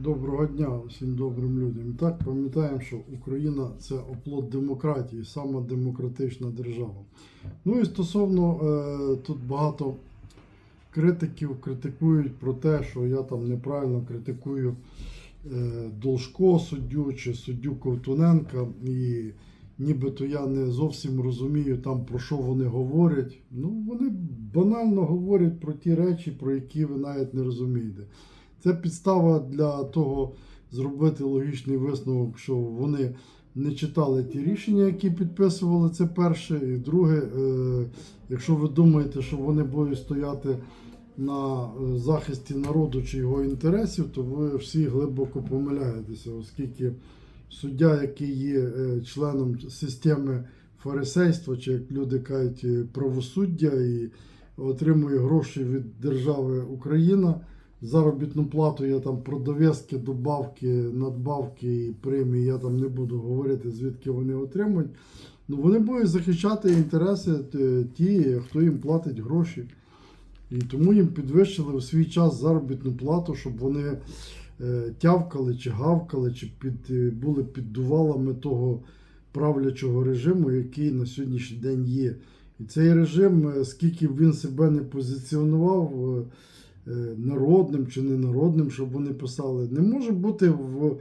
Доброго дня всім добрим людям. Так, пам'ятаємо, що Україна це оплот демократії, сама демократична держава. Ну і стосовно е, тут багато критиків критикують про те, що я там неправильно критикую е, Должко суддю чи суддю Ковтуненка. І нібито я не зовсім розумію там про що вони говорять. Ну, вони банально говорять про ті речі, про які ви навіть не розумієте. Це підстава для того зробити логічний висновок, що вони не читали ті рішення, які підписували. Це перше. І друге, е, якщо ви думаєте, що вони будуть стояти на е, захисті народу чи його інтересів, то ви всі глибоко помиляєтеся, оскільки суддя, який є е, членом системи фарисейства, чи як люди кажуть, правосуддя і отримує гроші від держави Україна. Заробітну плату я там про дов'язки, добавки, надбавки і премії я там не буду говорити, звідки вони отримують. Ну вони будуть захищати інтереси е, ті, хто їм платить гроші. І тому їм підвищили у свій час заробітну плату, щоб вони е, тявкали чи гавкали, чи під, е, були піддувалами того правлячого режиму, який на сьогоднішній день є. І цей режим, скільки б він себе не позиціонував народним чи ненародним, щоб вони писали, не може бути в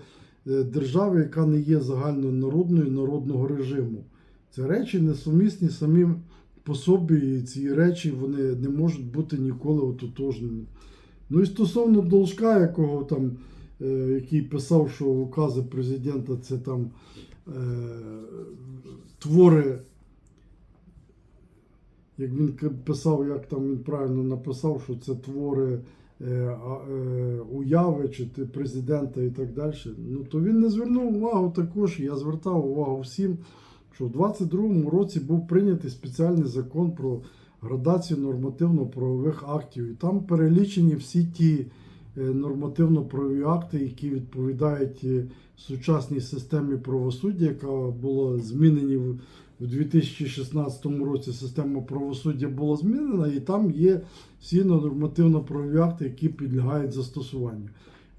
е, державі, яка не є загальнонародною народного режиму. Це речі несумісні самі по собі, і ці речі вони не можуть бути ніколи ототожнені. Ну і стосовно Должка, якого там, е, який писав, що укази президента це там е, твори, як він писав, як там він правильно написав, що це твори е, е, уяви чи президента і так далі. Ну то він не звернув увагу також. Я звертав увагу всім, що в 22-му році був прийнятий спеціальний закон про градацію нормативно-правових актів. І там перелічені всі ті е, нормативно-правові акти, які відповідають сучасній системі правосуддя, яка була змінені в в 2016 році. Система правосуддя була змінена, і там є всі нормативно-правові акти, які підлягають застосуванню.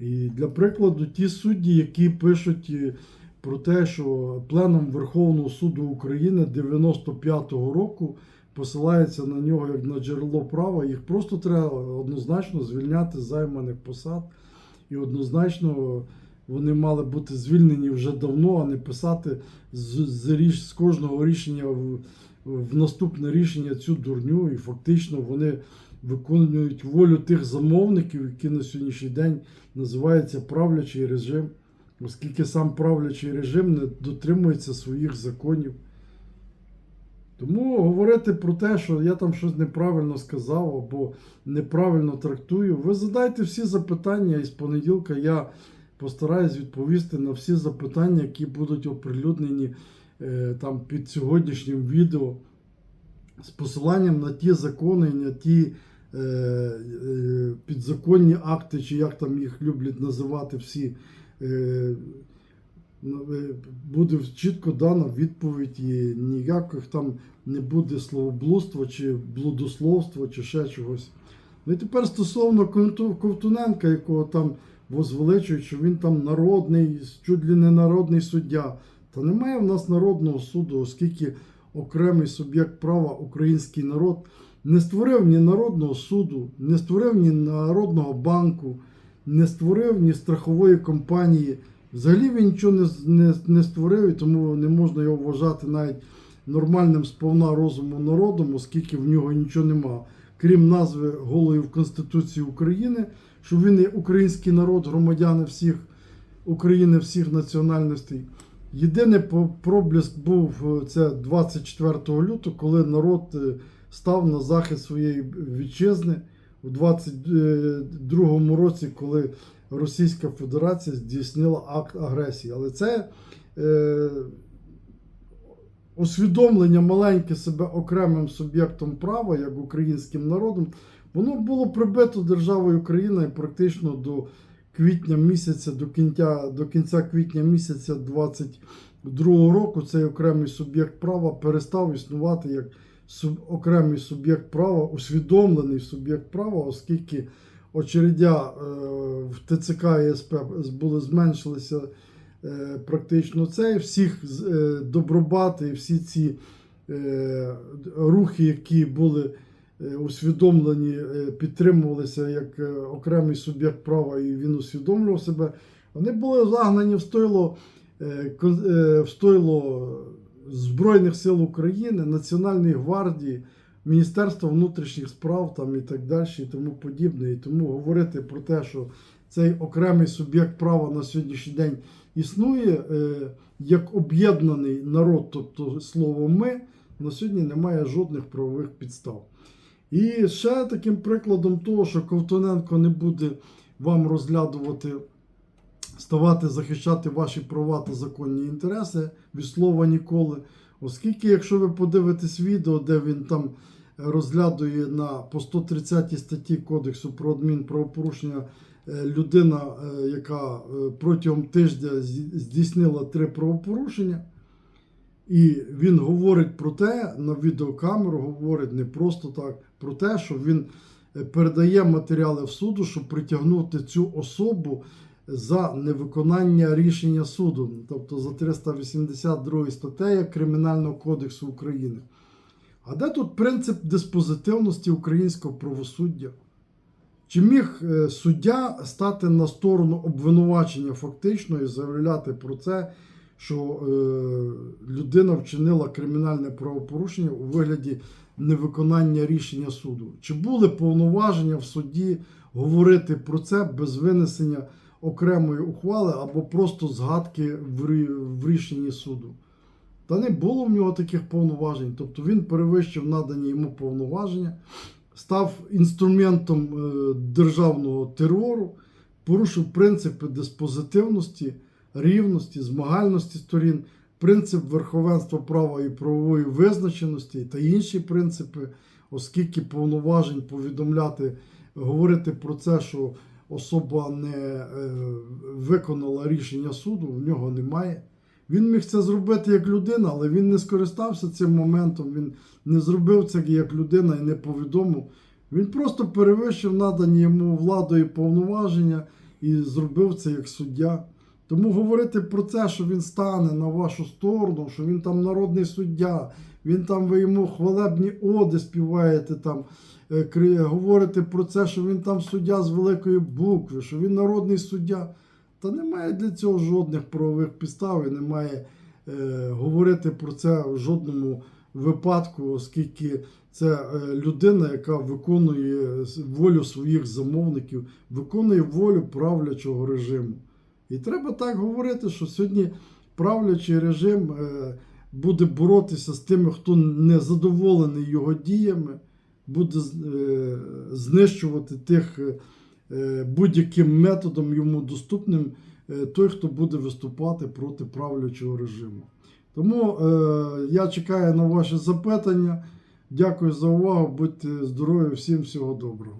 І для прикладу, ті судді, які пишуть е, про те, що пленом Верховного суду України 95-го року посилається на нього як на джерело права, їх просто треба однозначно звільняти з займаних посад. І однозначно вони мали бути звільнені вже давно, а не писати з, з, ріш- з кожного рішення в, в наступне рішення цю дурню. І фактично вони виконують волю тих замовників, які на сьогоднішній день називаються правлячий режим, оскільки сам правлячий режим не дотримується своїх законів. Тому говорити про те, що я там щось неправильно сказав або неправильно трактую, ви задайте всі запитання, і з понеділка я постараюсь відповісти на всі запитання, які будуть оприлюднені е, там під сьогоднішнім відео з посиланням на ті закони, на ті е, е, підзаконні акти, чи як там їх люблять називати всі. Буде чітко дана відповідь, і ніяких там не буде словоблудства, чи блудословства, чи ще чогось. Ну і тепер стосовно Ковтуненка, якого там возвеличують, що він там народний, чуть ли не народний суддя. Та немає в нас народного суду, оскільки окремий суб'єкт права, український народ, не створив ні народного суду, не створив ні народного банку, не створив ні страхової компанії. Взагалі він нічого не, не, не створив, і тому не можна його вважати навіть нормальним сповна розуму народом, оскільки в нього нічого нема, крім назви голої в Конституції України, що він є український народ, громадяни всіх України, всіх національностей. Єдиний проблиск був е, це 24 лютого, коли народ е, став на захист своєї вітчизни у 22 році, коли Російська Федерація здійснила акт агресії. Але це е, усвідомлення маленьке себе окремим суб'єктом права, як українським народом, воно було прибито державою Україна практично до квітня місяця, до кінця, до кінця квітня місяця 22 року цей окремий суб'єкт права перестав існувати як суб, окремий суб'єкт права, усвідомлений суб'єкт права, оскільки очередя е, в ТЦК і СП були зменшилися е, практично це. Всіх е, добробати всі ці е, рухи, які були усвідомлені, е, підтримувалися як е, окремий суб'єкт права, і він усвідомлював себе. Вони були загнані в стойло, е, е, в стойло Збройних сил України, Національної гвардії, Міністерства внутрішніх справ там, і так далі, і тому подібне. І тому говорити про те, що цей окремий суб'єкт права на сьогоднішній день існує е, як об'єднаний народ, тобто слово ми, на сьогодні немає жодних правових підстав. І ще таким прикладом того, що Ковтоненко не буде вам розглядувати, ставати захищати ваші права та законні інтереси від слова ніколи. Оскільки, якщо ви подивитесь відео, де він там розглядує на по 130 статті Кодексу про адмінправопорушення е, людина, е, яка е, протягом тижня здійснила три правопорушення, і він говорить про те, на відеокамеру говорить не просто так, про те, що він е, передає матеріали в суду, щоб притягнути цю особу за невиконання рішення суду, тобто за 382 статтею Кримінального кодексу України. А де тут принцип диспозитивності українського правосуддя? Чи міг е, суддя стати на сторону обвинувачення фактично і заявляти про це, що е, людина вчинила кримінальне правопорушення у вигляді невиконання рішення суду? Чи були повноваження в суді говорити про це без винесення окремої ухвали або просто згадки в, рішенні суду? Та не було в нього таких повноважень. Тобто він перевищив надані йому повноваження, став інструментом е, державного терору, порушив принципи диспозитивності, рівності, змагальності сторін, принцип верховенства права і правової визначеності та інші принципи, оскільки повноважень повідомляти, говорити про це, що особа не е, виконала рішення суду, в нього немає. Він міг це зробити як людина, але він не скористався цим моментом, він не зробив це як людина і не повідомив. Він просто перевищив надані йому владою повноваження і зробив це як суддя. Тому говорити про це, що він стане на вашу сторону, що він там народний суддя, він там ви йому хвалебні оди співаєте там, е, говорите про це, що він там суддя з великої букви, що він народний суддя. Та немає для цього жодних правових підстав і немає е, говорити про це в жодному випадку, оскільки це е, людина, яка виконує волю своїх замовників, виконує волю правлячого режиму. І треба так говорити, що сьогодні правлячий режим е, буде боротися з тими, хто не задоволений його діями, буде е, знищувати тих. е, будь-яким методом йому доступним той, хто буде виступати проти правлячого режиму. Тому я чекаю на ваші запитання. Дякую за увагу. Будьте здорові, всім всього доброго.